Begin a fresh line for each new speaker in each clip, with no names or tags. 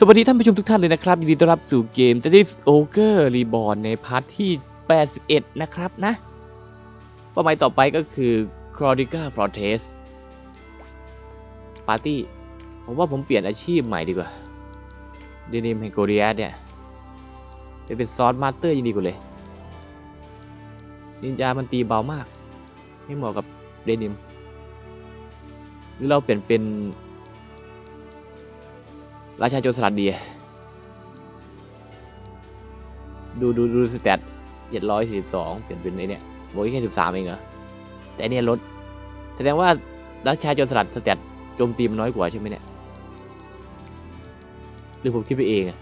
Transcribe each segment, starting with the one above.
สวัสดีท่านผู้ชมทุกท่านเลยนะครับ ยินดีต้อนรับสู่เกม t e t r i s Ogre Reborn ในพาร์ทที่ 81 นะครับนะเป้าหมายต่อไปก็คือ c r o d i c a Fortress Party ผมว่าผมเปลี่ยนอาชีพใหม่ดีกว่าเดนิมแฮงโกเรียเนี่ยไปเป็นซอสมาสเตอร์ยังดีกว่าเลย นินจามันตีเบามาก ไม่เหมาะกับเดนิมหรือเราเปลี่ยนเป็น ราชาโจรสลัดดี ดูดูดูสเตตเจ็ดร้อยสี่สิบสองเปลี่ยนเป็นไอเนี่ยโบยแค่สิบสามเองเหรอ แต่เนี่ยลด แสดงว่าราชาโจรสลัดสเตตโจมตีมันน้อยกว่าใช่ไหมเนี่ย หรือผมคิดไปเองอะ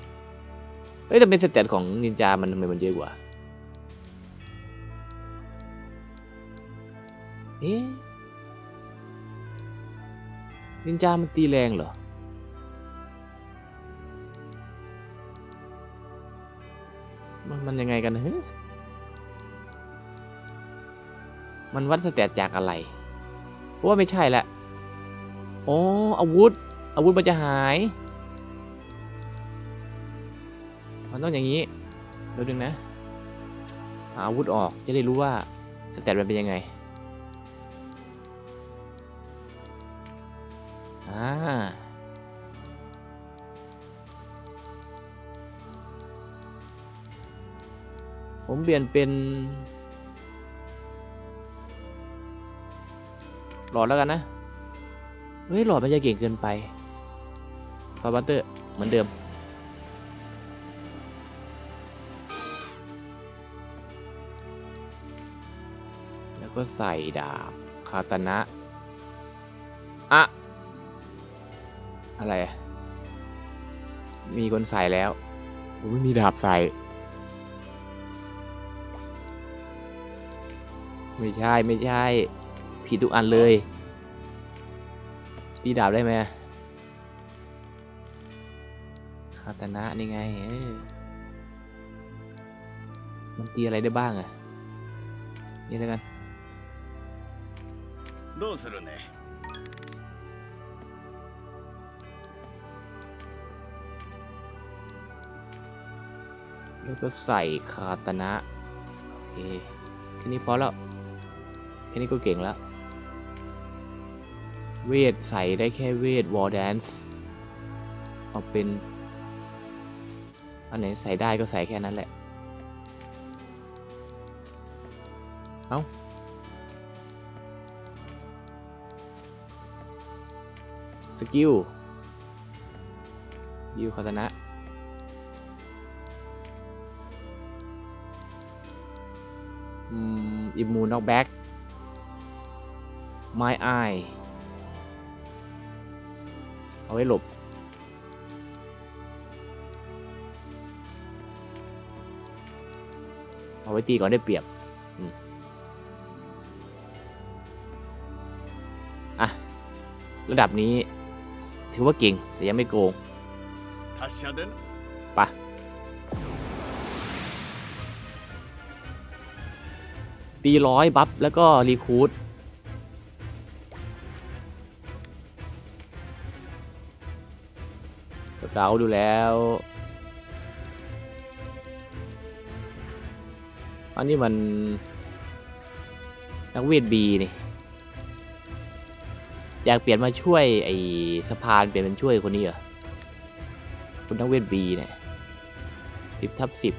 เอ้ยแต่เป็นสเตตของนินจา มันทำไมมันเยอะกว่า เอ๊ะนินจา มันตีแรงเหรอ มันยังไงกันเฮ้มันวัดสเตตจากอะไรเพราะว่าไม่ใช่ละอ๋ออาวุธ อาวุธมันจะหาย มันต้องอย่างนี้เดี๋ยวนึงนะหาอาวุธออกจะได้รู้ว่าสเตตมันเป็นยังไง อ่า ผมเปลี่ยนเป็นหลอดแล้วกันนะ เฮ้ยหลอดมันจะเก่งเกินไปซอบัตเตอร์เหมือนเดิม แล้วก็ใส่ดาบคาตนะอะอะไรอะมีคนใส่แล้วผมไม่มีดาบใส่ ไม่ใช่ไม่ใช่ ผิดทุกอันเลย ตีดาบได้ไหมคาตานะนี่ไงเอ้ยมันตีอะไรได้บ้างอะนี่แล้วกัน
どうするね
แล้วก็ใส่คาตานะโอเคแค่นี้พอแล้วแ ค่นี้ก็เก่งแล้ว เวทใส่ได้แค่เวทวอลแดนซ์เอาเป็น อันไหนใส่ได้ก็ใส่แค่นั้นแหละ เอาสกิลยิวคาตานะอืมอิมูนอกแบ็ก My Eye เอาไว้หลบ เอาไว้ตีก่อนได้เปรียบอะ ระดับนี้ ถือว่าเก่ง แต่ยังไม่โกง
ไป
ตีร้อยบัฟแล้วก็รีคูด เกลดูแล้ว อันนี้มัน นักเวทบีนี่จากเปลี่ยนมาช่วยไอ้สะพานเปลี่ยนเป็นช่วยคนนี้เหรอคุณนักเวทบีเนี่ยสิบทับสิบ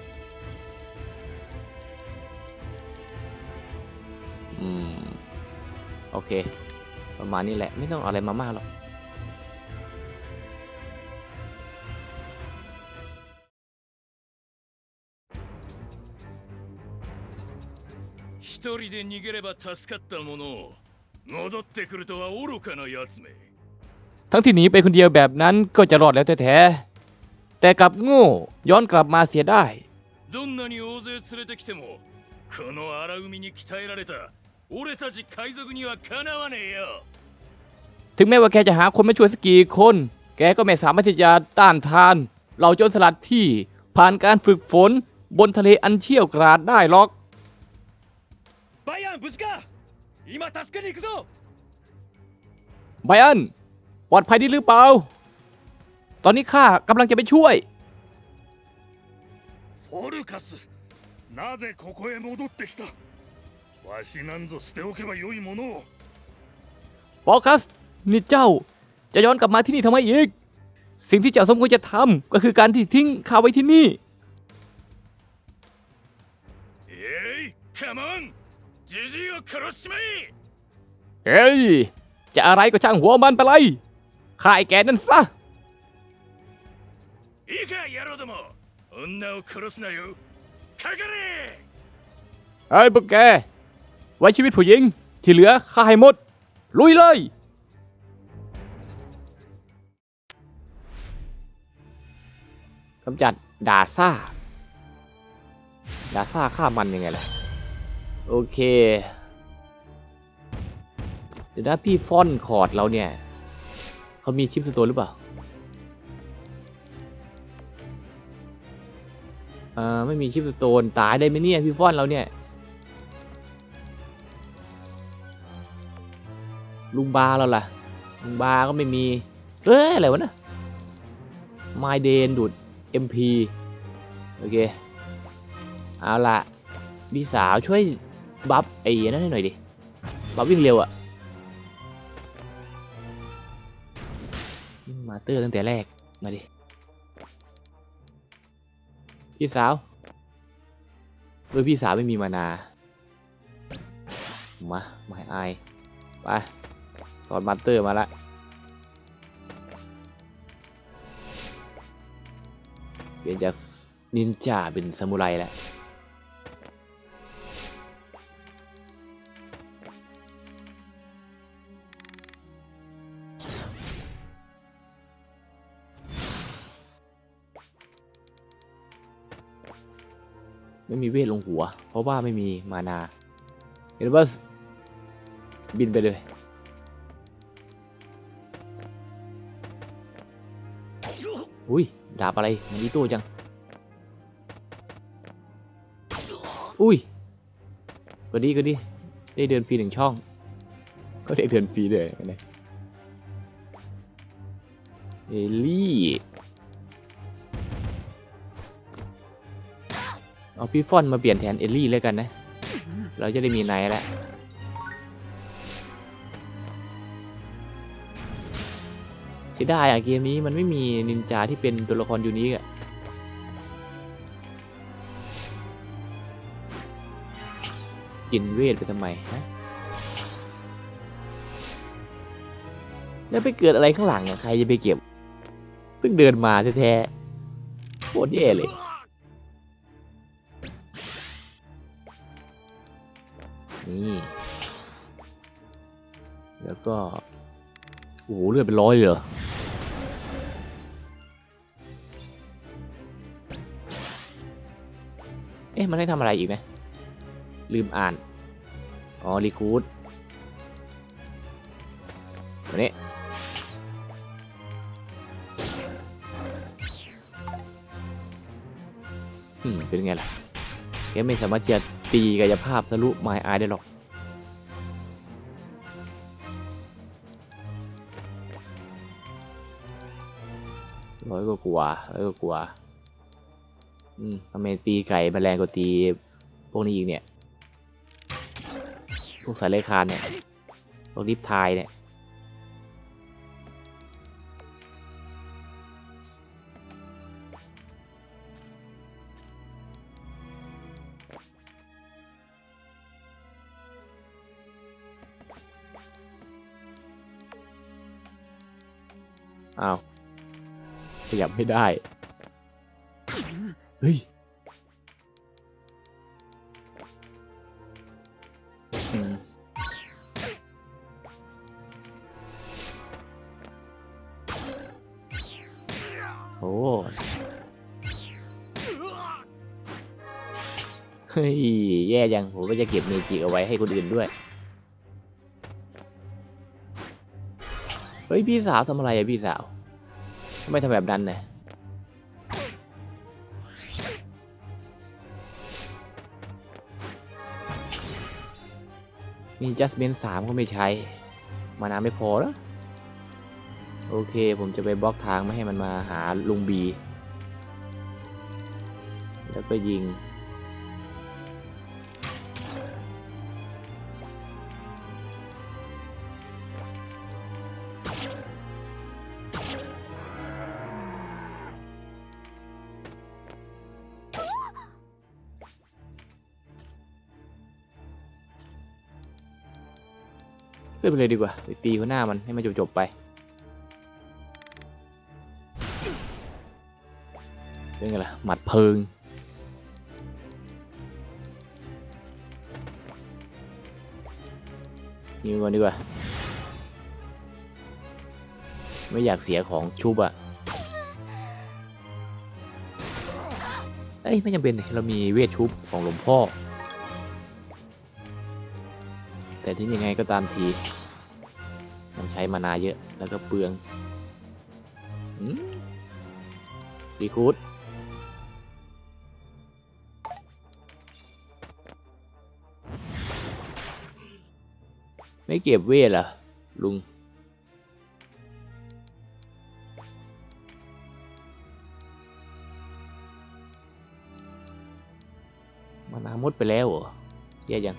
อืม โอเค ประมาณนี้แหละ ไม่ต้องออะไรมามากหรอก
一人で逃げれば助かったものを戻ってくるとは愚かなやつめ
ทั้งที่หนีไปคนเดียวแบบนั้นก็จะรอดแล้วแท้ๆแต่กลับโง่ย้อนกลับมาเสียได้
どんなに大勢連れてきてもこの荒海に鍛えられた俺たち海賊にはかなわねえよ
ถึงแม้ว่าแกจะหาคนมาช่วยสักกี่คน แกก็ไม่สามารถที่จะต้านทาน เราโจรสลัดที่ผ่านการฝึกฝนบนทะเลอันเชี่ยวกราดได้หรอก
バイアン無事か今助けに行くぞ
ไบอัน ปลอดภัยดีหรือเปล่า ต ตอนนี้ข้ากำลังจะไปช่วย
フォルカスなぜここへ戻ってきたわしなんぞ捨ておけばよいものを
ฟอคัส นี่เจ้า จะย้อนกลับมาที่นี่ทำไมอีก สิ่งที่เจ้าสมควรจะทำก็คือการที่ทิ้งข้าไว้ที่นี่
えいカモン ジジイを殺しちまえ
เฮ้ย จะอะไรก็ช่างหัวมันไปเลยฆ่าไอ้แกนั่นซะ
いいか野郎ども女を殺すなよかかれ
เฮ้ยพวกแก ไว้ชีวิตผู้หญิง ที่เหลือฆ่าให้หมด ลุยเลยกำจัดดาซ่า ดาซ่าฆ่ามันยังไงล่ะ โอเค เดี๋ยวนะพี่ฟอนคอร์ดเราเนี่ย เขามีชิปสโตนหรือเปล่าเอ่อไม่มีชิปสโตนตายได้ไหมเนี่ยพี่ฟอนเราเนี่ยลุงบาเราล่ะลุงบาก็ไม่มีเอ้ยอะไรวะนะไมเดนดูด MP โอเค เอาล่ะพี่สาวช่วย บัฟไอ้นั่นให้หน่อยดิบัฟวิ่งเร็วอะมาเตอร์ตั้งแต่แรก มาดิ พี่สาวโดยพี่สาวไม่มีมานา มาไม่อายไปสอนมาเตอร์มาละเปลี่ยนจากนินจาเป็นซามูไรแล้ว ไม่มีเวทลงหัว เพราะว่าไม่มีมานาเห็นว่าบินไปเลยอุ้ยดาบอะไรมันอีโต้จัง อุ้ยก็ดีก็ดี ได้เดินฟรีหนึ่งช่อง ก็ได้เดินฟรีเลยนะเอลี่ เอาพี่ฟอนมาเปลี่ยนแทนเอลลี่เลยกันนะ เราจะได้มีไนท์แล้วเสียดายอะเกมนี้มันไม่มีนินจาที่เป็นตัวละครยูนิคอะกินเวทไปทำไมฮะแล้วไปเกิดอะไรข้างหลังอะใครจะไปเก็บ เพิ่งเดินมาแท้ๆโคตรแย่เลย นี่แล้วก็โอ้โหเลือดเป็นร้อยเลยเหรอเอ๊ะมันให้ทำอะไรอีกนะ ลืมอ่าน อ๋อ รีคูดตัวนี้อืมเป็นไงล่ะแกไม่สามารถจะ ตีกายภาพทะลุไมอายได้หรอก ร้อยกว่ากว่าร้อยกว่ากว่าอืมทำไมตีไก่แมลงกว่าตีพวกนี้อีกเนี่ย พวกสายเลคานเนี่ย พวกลิฟทายเนี่ย อ้าวขยับไม่ได้ เฮ้ยอืมโอ้เฮ้ย แย่ยังผมก็จะเก็บเมจิเอาไว้ให้คนอื่นด้วย เฮ้ยพี่สาวทำอะไรอะพี่สาวทำไมทำแบบนั้นเนี่ยมี adjustment สามก็ไม่ใช้ มานาไม่พอแล้ว โอเค ผมจะไปบล็อกทางไม่ให้มันมาหาลุงบี แล้วก็ยิง ขึ้นไปเลยดีกว่าไปตีหัวหน้ามันให้มันจบๆไป เป็นไงล่ะ หมัดเพิง ยิงก่อนดีกว่า ไม่อยากเสียของชุบอะเอ้ยไม่จำเป็นเรามีเวทชุบของหลวงพ่อ แต่ที่ยังไงก็ตามที มันใช้มานาเยอะแล้วก็เปลืองดีคูดไม่เก็บเวทเหรอ ลุง มานาหมดไปแล้วเหรอแย่ยัง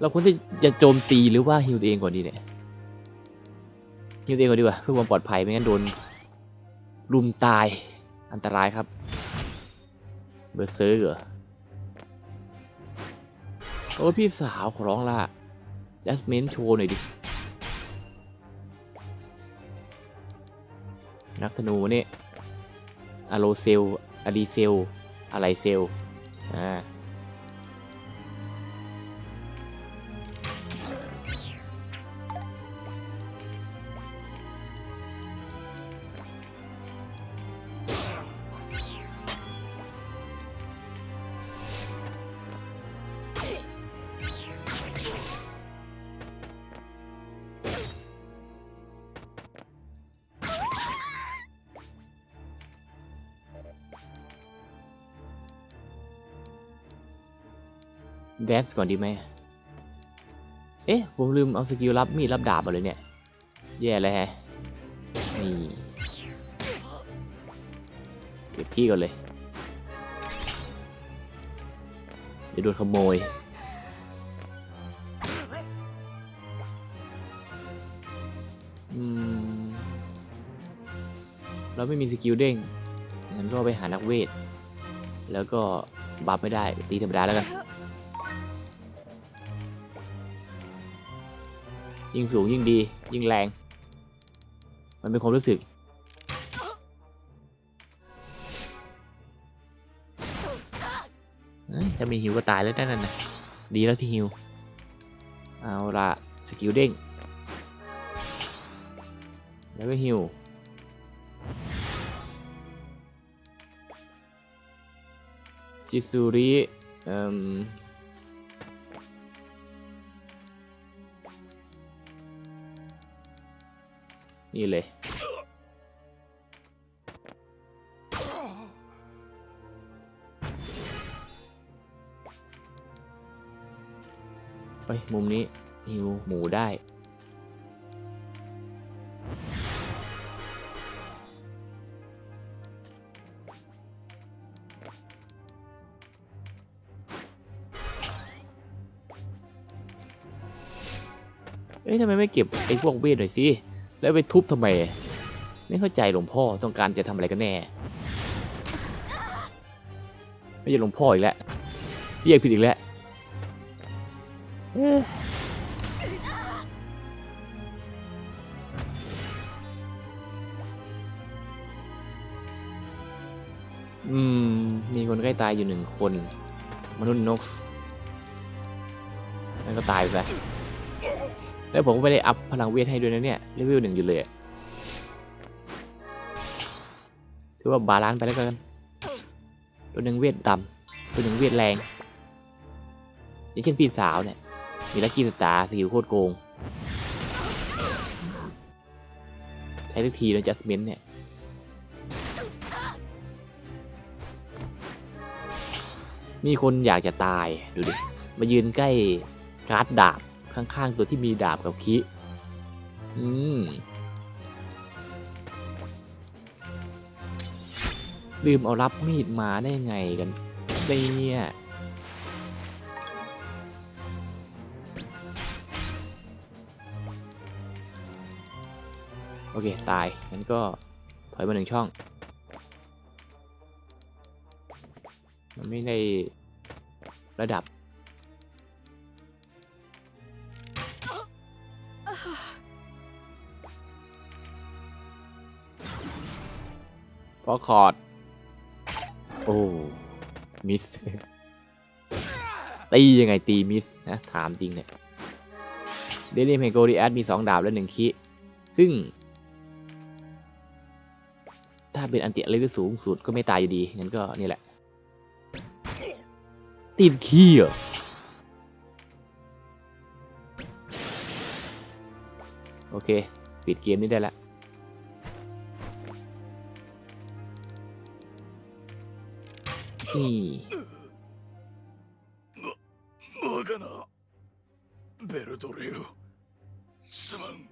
เราควรที่จะโจมตีหรือว่าฮิวตัวเองก่อนดีเนี่ยฮิวตัวเองก่อนดีกว่าเพื่อความปลอดภัยไม่งั้นโดนรุมตายอันตรายครับ เบอร์เซอร์เหรอโอ้พี่สาวขอร้องล่ะจัสเมนโชว์หน่อยดิ นักธนูนี่อะโลเซลอะดีเซล อะไรเซล อ่า แดนซ์ก่อนดีไหมเอ๊ะ ผมลืมเอาสกิลรับมีดรับดาบมาเลยเนี่ย แย่เลยแฮะ นี่เก็บพี่ก่อนเลย เดี๋ยวโดนขโมย อืม เราไม่มีสกิลเด้งงั้นก็ไปหานักเวท แล้วก็บัฟไม่ได้ ตีธรรมดาแล้วกัน ยิ่งสูงยิ่งดี ยิ่งแรง มันเป็นความรู้สึก ถ้ามีฮิวก็ตายแล้วนั่นน่ะ ดีแล้วที่ฮิว เอาละสกิลเด้ง แล้วก็ฮิวจิซูริเอ่ม นี่เลย ไปมุมนี้หิวหมูได้ เอ้ยทำไมไม่เก็บไอ้พวกเวทหน่อยสิ แล้วไปทุบทำไม ไม่เข้าใจหลวงพ่อต้องการจะทำอะไรกันแน่ ไม่ใช่หลวงพ่ออีกแล้วเรียกผิดอีกแล้วอืม มีคนใกล้ตายอยู่หนึ่งคน มนุษย์นกนั่นก็ตายไปแล้ว แล้วผมก็ไม่ได้อัพพลังเวทให้ด้วยนะเนี่ยเลเวลหนึ่งอยู่เลยถือว่าบาลานซ์ไปแล้วกันตัวหนึ่งเวทดเป็นถึงเวทแรง อย่างเช่นพี่สาวเนี่ย มีลักกี้สตาร์สกิลโคตรโกงใช้ทุกทีแล้วจัสเมนเนี่ยมีคนอยากจะตาย ดูดิ มายืนใกล้การ์ดดาบ ข้างๆ ตัวที่มีดาบกับคิอืมลืมเอารับมีดมาได้ยังไงกันเนี่ยโอเค ตาย งั้นก็ถอยมาหนึ่งช่อง มันไม่ได้ระดับ อคอร์ด โอ้ มิส ตียังไงตีมิสนะ ถามจริงเนี่ยเดลิมเฮโกริแอดมี 2 ดาบและ1คิซึ่ง ถ้าเป็นอันเติเลเวลสูงสุดก็ไม่ตายอยู่ดี งั้นก็นี่แหละ ตีนขี้เหรอโอเค ปิดเกมนี้ได้แล้ว นี่
バカなベルトレオすまん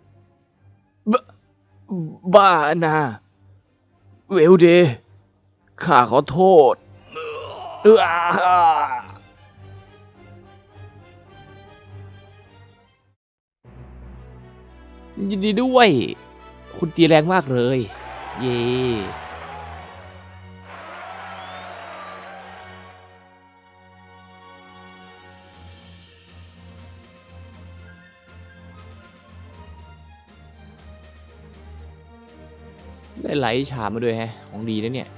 บ้านะเวลเดย์ข้าขอโทษเออยินดีด้วย คุณตีแรงมากเลย เย่ ได้ไหลฉามาด้วยแฮะ ของดีนะเนี่ย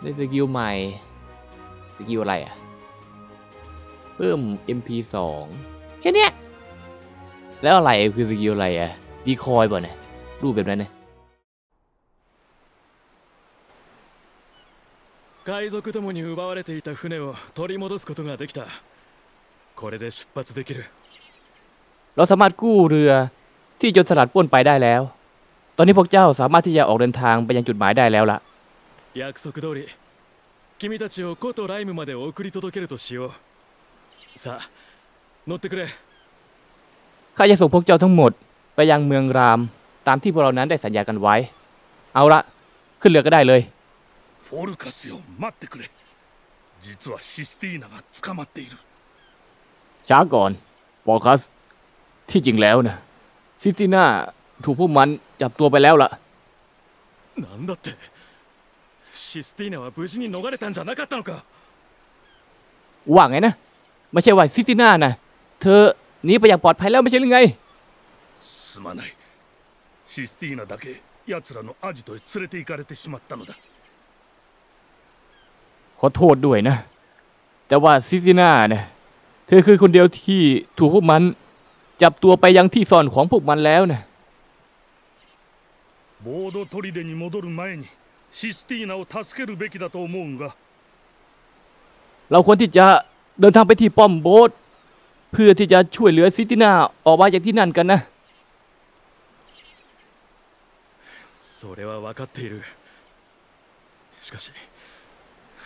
ได้สกิลใหม่ สกิลอะไรอะ เพิ่ม MP2 แค่เนี้ย แล้วอะไรคือสกิลอะไรอะ ดีคอยบ่เนี่ยรูปแบบนั้นเนี่ย
海賊どもに奪われていた船を取り戻すことができたこれで出発できる
เราสามารถกู้เรือที่โจนสลัดปล้นไปได้แล้ว ตอนนี้พวกเจ้าสามารถที่จะออกเดินทางไปยังจุดหมายได้แล้วล่ะ
約束通り君たちを古都ライムまで送り届けるとしようさあ乗ってくれ
ข้าจะส่งพวกเจ้าทั้งหมดไปยังเมืองราม ตามที่พวกเรานั้นได้สัญญากันไว้ เอาละขึ้นเรือก็ได้เลย
フォルカスよ待ってくれ実はシスティーナが捕まっている
ช้าก่อนฟอคัส ที่จริงแล้วนะซิติน่าถูกพวกมันจับตัวไปแล้วล่ะ
なんだってシスティーナは無事に逃れたんじゃなかったのか
ว่าไงนะ ไม่ใช่ว่าซิติน่านะ เธอหนีไปอย่างปลอดภัยแล้วไม่ใช่หรือไง
すまないシスティーナだけ奴らのアジトへ連れて行かれてしまったのだ
ข อโทษด้วยนะ แต่ว่าซิติน่าเนี่ยเธอคือคนเดียวที่ถูกพวกมัน จับตัวไปยังที่ซ่อนของพวกมันแล้วนะ
ボード砦に戻る前にシスティーナを助けるべきだと思うが
เราควรที่จะเดินทางไปที่ป้อมโบ๊ทเพื่อที่จะช่วยเหลือซิติน่าออกมาจากที่นั่นกันนะ
それは分かっているしかし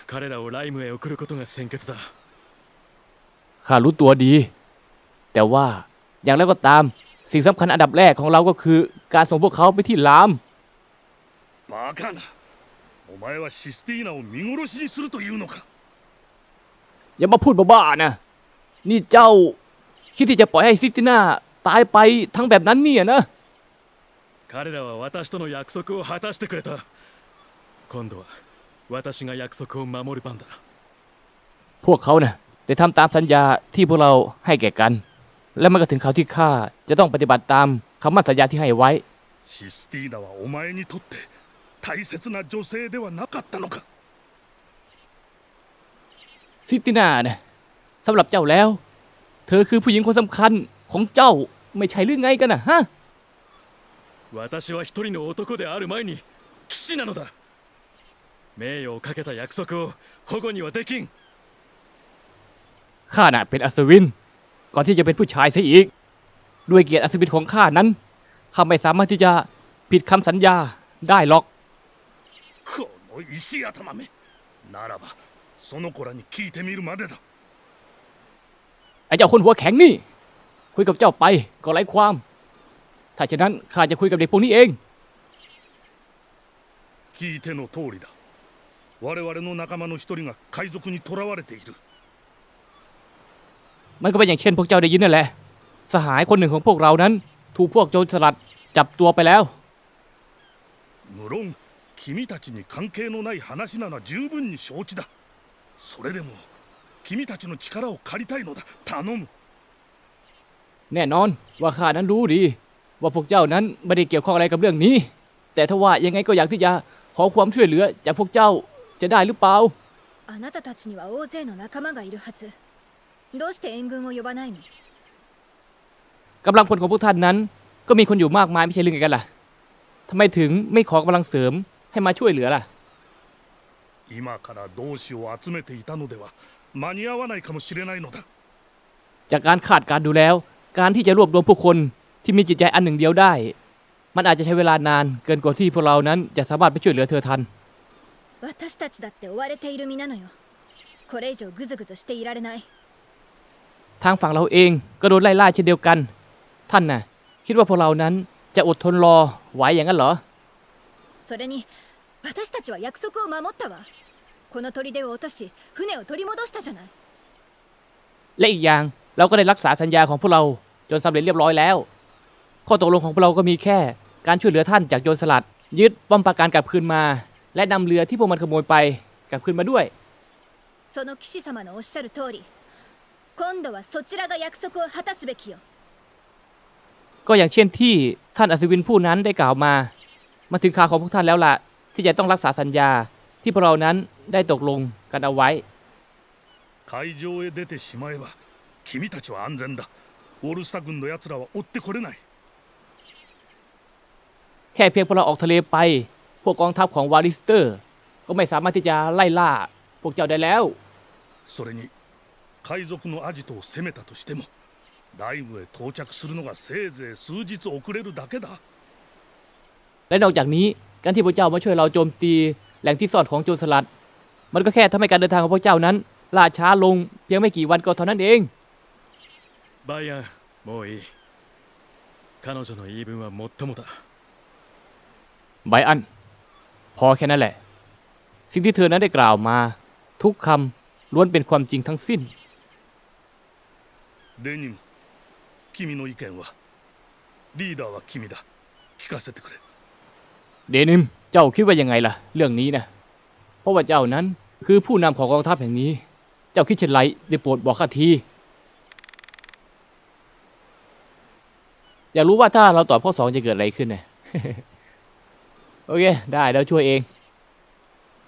彼らをライムへ送ることが先決だ
ข้ารู้ตัวดี แต่ว่าอย่างไรก็ตามสิ่งสำคัญอันดับแรกของเราก็คือ การส่งพวกเขาไปที่ลาม
バカなお前はシスティーナを見殺しにするというのか
อย่ามาพูดบ้าๆนะ นี่เจ้า คิดที่จะปล่อยให้ซิติน่าตายไปทั้งแบบนั้นเนี่ยนะ
彼らは私との約束を果たしてくれた今度は 私が約束を守る番だ
พวกเขาเนะ่ะได้ทำตามสัญญาที่พวกเราให้แก่กัน และมันก็ถึงเขาวที่ข้าจะต้องปฏิบัติตามคำมั่นสัญญาที่ให้ไว้
システィーナはお前にとって大切な女性ではなかったのか
ซิติน่าเนี่ยสำหรับเจ้าแล้ว เธอคือผู้หญิงคนสำคัญของเจ้าไม่ใช่หรือไงกันนะฮะ
私は一人の男である前に騎士なのだ 名誉をかけた約束を保護にはできん
ข้าน่ะเป็นอัศวิน ก่อนที่จะเป็นผู้ชายซะอีก ด้วยเกียรติอัศวินของข้านั้น ข้าไม่สามารถที่จะผิดคำสัญญาได้หรอก
この石頭めならばその子らに聞いてみるまでだ
ไอ้เจ้าคนหัวแข็งนี่ คุยกับเจ้าไปก็ไร้ความ ถ้าฉะนั้นข้าจะคุยกับเด็กพวกนี้เอง
聞いての通りだ 我々の仲間の一人が海賊に囚われている
มันก็เป็นอย่างเช่นพวกเจ้าได้ยินนั่นแหละ สหายคนหนึ่งของพวกเรานั้น ถูกพวกโจรสลัดจับตัวไปแล้ว
無論君たちに関係のない話なら十分に承知だそれでも君たちの力を借りたいのだ頼む
แน่นอนว่าข้านั้นรู้ดี ว่าพวกเจ้านั้นไม่ได้เกี่ยวข้องอะไรกับเรื่องนี้ แต่ถ้าว่ายังไงก็อยากที่จะขอความช่วยเหลือจากพวกเจ้า จะได้หรือเปล่า
あなたたちには大勢の仲間がいるはずどうして援軍を呼ばないの
กำลังพลของพวกท่านนั้น ก็มีคนอยู่มากมายไม่ใช่หรือไงกันล่ะทำไมถึงไม่ขอกำลังเสริมให้มาช่วยเหลือล่ะ
今から同志を集めていたのでは間に合わないかもしれないのだ
จากการคาดการณ์ดูแล้ว การที่จะรวบรวมผู้คนที่มีจิตใจอันหนึ่งเดียวได้ มันอาจจะใช้เวลานานเกินกว่าที่พวกเรานั้นจะสามารถไปช่วยเหลือเธอทัน
私たちだって追われている身なのよこれ以上グズグズしていられない
ทางฝั่งเราเองก็โดนไล่ล่าเช่นเดียวกัน ท่านน่ะ คิดว่าพวกเรานั้นจะอดทนรอไหวอย่างนั้นเหรอ
それに私たちは約束を守ったわこの砦を落とし船を取り戻したじゃない
และอีกอย่างเราก็ได้รักษาสัญญาของพวกเราจนสำเร็จเรียบร้อยแล้ว ข้อตกลงของพวกเราก็มีแค่การช่วยเหลือท่านจากโจรสลัด ยึดป้อมปราการกลับคืนมา และนำเรือที่พวกมันขโมยไปกลับคืนมาด้วย
その騎士様のおっしゃる通り今度はそちらが約束を果たすべきよ
ก็อย่างเช่นที่ท่านอัศวินผู้นั้นได้กล่าวมา มาถึงข่าวของพวกท่านแล้วล่ะ ที่จะต้องรักษาสัญญาที่พวกเรานั้นได้ตกลงกันเอาไว้
海上へ出てしまえば君たちは安全だウォルスタ軍の奴らは追ってこれない
แค่เพียงพวกเราออกทะเลไป พ วกกองทัพของวาริสเตอร์ ก็ไม่สามารถที่จะไล่ล่า พวกเจ้าได้แล้ว
それに海賊のアジトを攻めたとしてもライブへ到着するのがせいぜい数日遅れるだけだ
และนอกจากนี้การที่พวกเจ้ามาช่วยเราโจมตีแหล่งที่ซ่อนของโจรสลัด มันก็แค่ทำให้การเดินทางของพวกเจ้านั้นล่าช้าลงเพียงไม่กี่วันก็เท่านั้นเอง
バイアンもういい彼女の言い分はもっともだ
ไบอัน พอแค่นั้นแหละ สิ่งที่เธอนั้นได้กล่าวมา ทุกคำล้วนเป็นความจริงทั้งสิ้น
デニム君の意見はリーダーは君だ聞かせてくれ
เดนิม เจ้าคิดว่ายังไงล่ะ เรื่องนี้นะ เพราะว่าเจ้านั้นคือผู้นำของกองทัพแห่งนี้ เจ้าคิดเช่นไรได้โปรดบอกข้าที อยากรู้ว่าถ้าเราตอบข้อสองจะเกิดอะไรขึ้นนะ โอเค ได้เดี๋ยวช่วยเอง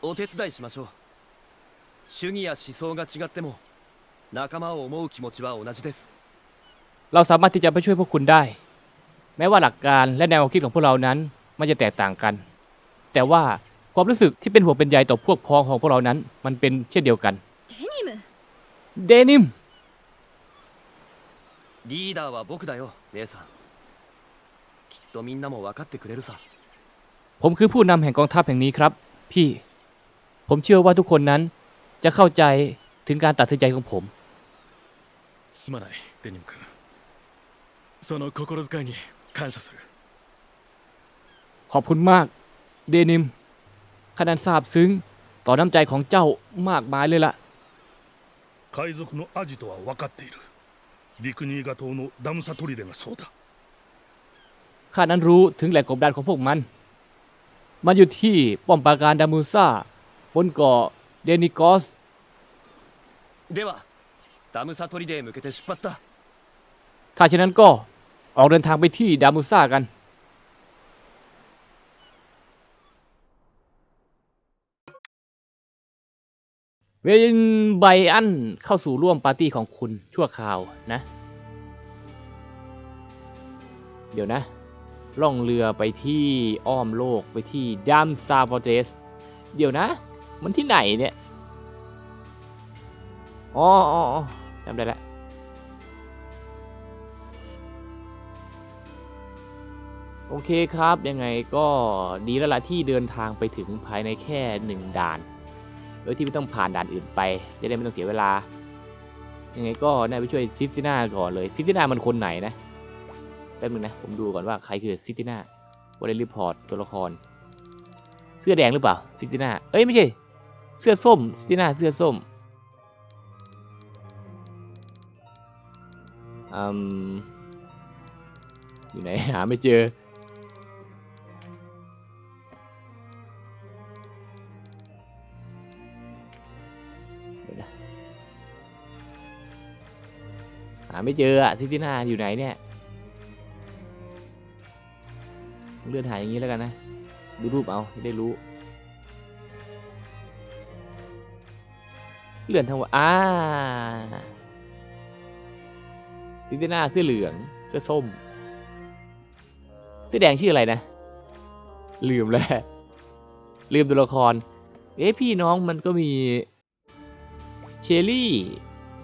お手伝いしましょう主義や思想が違っても仲間を思う気持ちは同じです
เราสามารถที่จะไปช่วยพวกคุณได้ แม้ว่าหลักการและแนวคิดของพวกเรานั้น มันจะแตกต่างกัน แต่ว่าความรู้สึกที่เป็นห่วงเป็นใยต่อพวกพ้องของพวกเรานั้น มันเป็นเช่นเดียวกัน
デニム
เดนิม
リーダーは僕だよ姉さんきっとみんなも分かってくれるさ
ผมคือผู้นำแห่งกองทัพแห่งนี้ครับ พี่ ผมเชื่อว่าทุกคนนั้นจะเข้าใจถึงการตัดสินใจของผม
すまないデニム君その心遣いに感謝する
ขอบคุณมาก เดนิมขนาดซาบซึ้งต่อน้ำใจของเจ้ามากมายเลยล่ะ
海賊のアジトは分かっている陸新潟島のダムサ砦がそうだ
ข้านั้นรู้ถึงแหล่งกบดานของพวกมัน มันอยู่ที่ป้อมปราการดามูซ่าบนเกาะเดนิกอส
ではダムサ砦へ向けて出発だ
ถ้าเช่นนั้นก็ออกเดินทางไปที่ดามูซ่ากัน เวนไบอันเข้าสู่ร่วมปาร์ตี้ของคุณชั่วคราวนะ เดี๋ยวนะ ล่องเรือไปที่อ้อมโลกไปที่ดัมซาฟอเตสเดี๋ยวนะ มันที่ไหนเนี่ย อ๋อออจำได้แล้วโอเคครับ ยังไงก็ดีแล้วล่ะที่เดินทางไปถึงภายในแค่หนึ่งด่าน โดยที่ไม่ต้องผ่านด่านอื่นไป จะได้ไม่ต้องเสียเวลา ยังไงก็น่าไปช่วยซิสติน่าก่อนเลย ซิสติน่ามันคนไหนนะ แป๊บนึงนะผมดูก่อนว่าใครคือซิติน่าวอลเลย์รีพอร์ตตัวละคร เสื้อแดงหรือเปล่าซิติน่าเอ้ยไม่ใช่ เสื้อส้มซิติน่าเสื้อส้มอืมอยู่ไหนหาไม่เจอเดี๋ยวนะหาไม่เจออะซิติน่าอยู่ไหนเนี่ย เลื่อนถ่ายอย่างนี้แล้วกันนะ ดูรูปเอาจะได้รู้ เลื่อนทางว่าอ่าซิติน่าเสื้อเหลืองเสื้อส้มเสื้อแดงชื่ออะไรนะ ลืมแล้ว ลืมตัวละคร เอ๊ะพี่น้องมันก็มีเชลลี่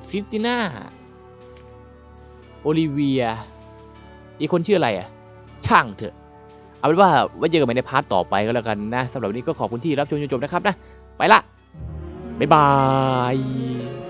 ซิติน่าโอลิเวีย อีกคนชื่ออะไรอะ ช่างเถอะ เอาเป็นว่าไว้เจอกันใหม่ในพาร์ทต่อไปก็แล้วกันนะสำหรับวันนี้ก็ขอบคุณที่รับชมจนจบนะครับนะ ไปละ บ๊ายบาย